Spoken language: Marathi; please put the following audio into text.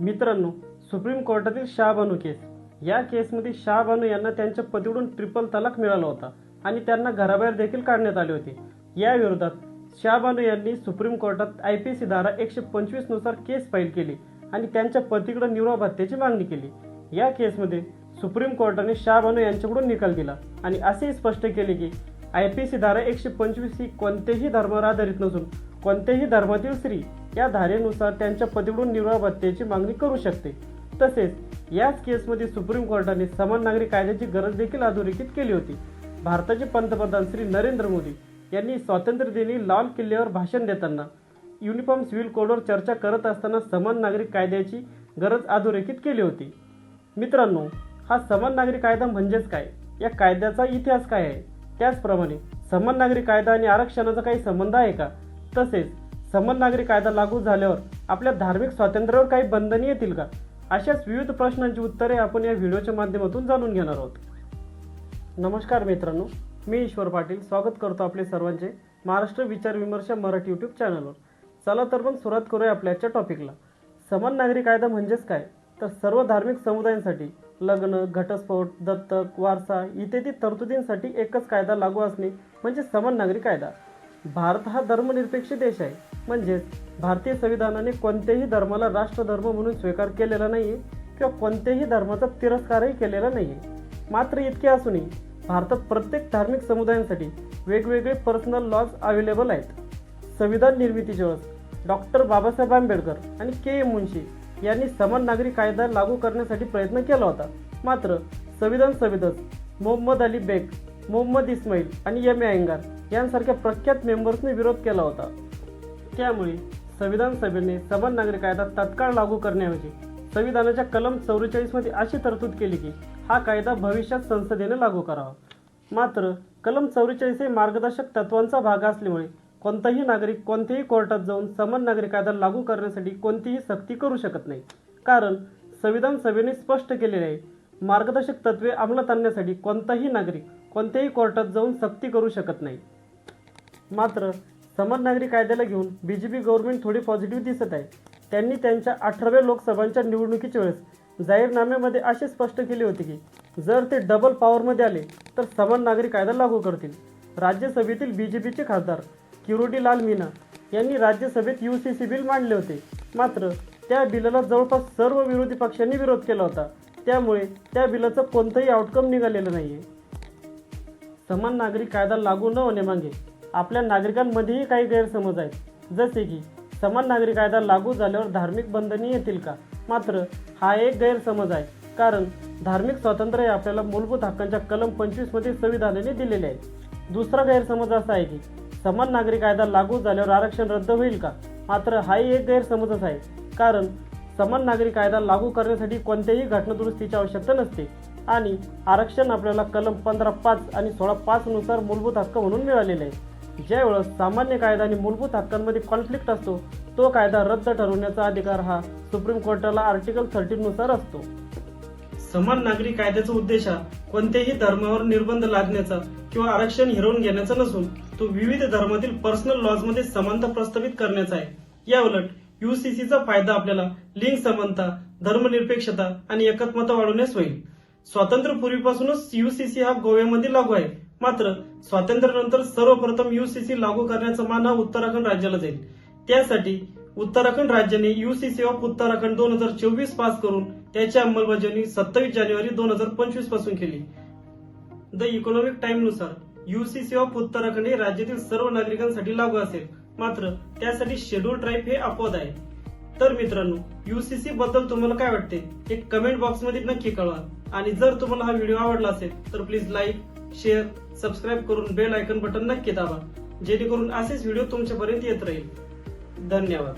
मित्रांनो सुप्रीम कोर्टातील शाहबानू केस. या केसमध्ये शाहबानू यांना त्यांच्या पतीकडून ट्रिपल तलाक मिळाला होता आणि त्यांना घराबाहेर देखील काढण्यात आले होते. या विरोधात शाहबानू यांनी सुप्रीम कोर्टात आय पी सी धारा एकशे पंचवीसनुसार केस फाईल केली आणि त्यांच्या पतीकडे निर्वाह भत्त्याची मागणी केली. या केसमध्ये सुप्रीम कोर्टाने शाहबानू यांच्याकडून निकाल दिला आणि असेही स्पष्ट केले की आय पी सी धारा एकशे पंचवीस ही कोणत्याही धर्मावर आधारित नसून कोणत्याही धर्मातील स्त्री या धारेनुसार त्यांच्या पतीकडून निर्वाह भत्त्याची मागणी करू शकते. तसेच याच केसमध्ये सुप्रीम कोर्टाने समान नागरी कायद्याची गरज देखील अधोरेखित केली होती. भारताचे पंतप्रधान श्री नरेंद्र मोदी यांनी स्वातंत्र्यदिनी लाल किल्ल्यावर भाषण देताना युनिफॉर्म सिव्हिल कोडवर चर्चा करत असताना समान नागरी कायद्याची गरज अधोरेखित केली होती. मित्रांनो हा समान नागरी कायदा म्हणजेच काय? या कायद्याचा इतिहास काय आहे? त्याचप्रमाणे समान नागरी कायदा आणि आरक्षणाचा काही संबंध आहे का? तसेच समान नागरी कायदा लागू झाल्यावर आपल्या धार्मिक स्वातंत्र्यावर काही बंधने येतील का? अशाच विविध प्रश्नांची उत्तरे आपण या व्हिडिओच्या माध्यमातून जाणून घेणार आहोत. नमस्कार मित्रांनो मी ईश्वर पाटील. स्वागत करतो आपले सर्वांचे महाराष्ट्र विचार विमर्श मराठी यूट्यूब चॅनलवर चला तर मग सुरुवात करूया आपल्याच्या टॉपिकला समान नागरी कायदा म्हणजेच काय? तर सर्व धार्मिक समुदायांसाठी लग्न घटस्फोट दत्तक वारसा इत्यादी तरतुदींसाठी एकच कायदा लागू असणे म्हणजे समान नागरी कायदा. भारत हा धर्मनिरपेक्ष देश आहे. म्हणजेच भारतीय संविधानाने कोणत्याही धर्माला राष्ट्रधर्म म्हणून स्वीकार केलेला नाही किंवा कोणत्याही धर्माचा तिरस्कारही केलेला नाही मात्र इतके असूनही भारतात प्रत्येक धार्मिक समुदायांसाठी वेगवेगळे पर्सनल लॉज अवेलेबल आहेत. संविधान निर्मितीच्या वेळेस डॉक्टर बाबासाहेब आंबेडकर आणि के. एम मुन्शी यांनी समान नागरी कायदा लागू करण्यासाठी प्रयत्न केला होता. मात्र संविधान सभेतच मोहम्मद अली बेग मोहम्मद इस्माईल आणि एम ए अयंगार यांसारख्या प्रख्यात मेंबर्सने विरोध केला होता. त्यामुळे संविधान सभेने समान नागरी कायदा तत्काळ लागू करण्याऐवजी संविधानाच्या कलम चौवेचाळीसमध्ये अशी तरतूद केली की हा कायदा भविष्यात संसदेने लागू करावा. मात्र कलम चौवेचाळीस हे मार्गदर्शक तत्वांचा भाग असल्यामुळे कोणताही नागरिक कोणत्याही कोर्टात जाऊन समान नागरी कायदा लागू करण्यासाठी कोणतीही सक्ती करू शकत नाही. कारण संविधान सभेने स्पष्ट केलेले आहे मार्गदर्शक तत्वे अंमलात आणण्यासाठी कोणताही नागरिक कोणत्याही कोर्टात जाऊन सक्ती करू शकत नाही. मात्र समान नागरी कायद्याला घेऊन बी जे पी गव्हर्नमेंट थोडी पॉझिटिव्ह दिसत आहे. त्यांनी त्यांच्या अठराव्या लोकसभांच्या निवडणुकीच्या वेळेस जाहीरनाम्यामध्ये असे स्पष्ट केले होते की जर ते डबल पॉवरमध्ये आले तर समान नागरी कायदा लागू करतील. राज्यसभेतील बी जे पीचे खासदार किरोडी लाल मीना यांनी राज्यसभेत यू सी सी बिल मांडले होते. मात्र त्या बिलाला जवळपास सर्व विरोधी पक्षांनी विरोध केला होता. त्यामुळे त्या बिलाचं कोणतंही आउटकम निघालेलं नाही आहे समान नागरी कायदा लागू न होण्यामागे आपल्या नागरिकांमध्येही काही गैरसमज आहेत. जसे की समान नागरी कायदा लागू झाल्यावर धार्मिक बंधने येतील का? मात्र हा एक गैरसमज आहे. कारण धार्मिक स्वातंत्र्य हे आपल्याला मूलभूत हक्कांच्या कलम पंचवीसमध्ये संविधानाने दिलेले आहे. दुसरा गैरसमज असा आहे की समान नागरी कायदा लागू झाल्यावर आरक्षण रद्द होईल का? मात्र हाही एक गैरसमजच आहे. कारण समान नागरी कायदा लागू करण्यासाठी कोणत्याही घटनादुरुस्तीची आवश्यकता नसते. आणि आरक्षण आपल्याला कलम पंधरा पाच आणि सोळा पाचनुसार मूलभूत हक्क म्हणून मिळालेले आहे. ज्यावेळेस सामान्य कायदा आणि मूलभूत हक्कांमध्ये कॉन्फ्लिक्ट असतो तो कायदा रद्द ठरवण्याचा अधिकार हा सुप्रीम कोर्टाला आर्टिकल थर्टीनुसार असतो. समान नागरी कायद्याचा उद्देश हा कोणत्याही धर्मावर निर्बंध लादण्याचा किंवा आरक्षण हिरवून घेण्याचा नसून तो विविध धर्मातील पर्सनल लॉजमध्ये समानता प्रस्थापित करण्याचा आहे. या उलट युसीसीचा फायदा आपल्याला लिंग समानता धर्मनिरपेक्षता आणि एकत्मता वाढवण्यास होईल. स्वातंत्र्यपूर्वीपासूनच युसीसी हा गोव्यामध्ये लागू आहे. मात्र स्वातंत्र्यानंतर सर्वप्रथम युसीसी लागू करण्याचा मान हा उत्तराखंड राज्याला जाईल. त्यासाठी उत्तराखंड राज्याने युसीसी ऑफ उत्तराखंड दोन हजार चोवीस पास करून त्याची अंमलबजावणी सत्तावीस जानेवारी दोन हजार पंचवीसपासून केली. द इकॉनॉमिक टाइमनुसार युसीसी ऑफ उत्तराखंड हे राज्यातील सर्व नागरिकांसाठी लागू असेल. मात्र त्यासाठी शेड्यूल ट्राईब हे अपवाद आहे. तर मित्रांनो युसीसी बद्दल तुम्हाला काय वाटते? हे कमेंट बॉक्समध्ये नक्की कळवा. आणि जर तुम्हाला हा व्हिडिओ आवडला असेल तर प्लीज लाईक शेअर सबस्क्राईब करून बेल आयकन बटन नक्की दाबा. जेणेकरून असेच व्हिडिओ तुमच्यापर्यंत येत राहील. धन्यवाद.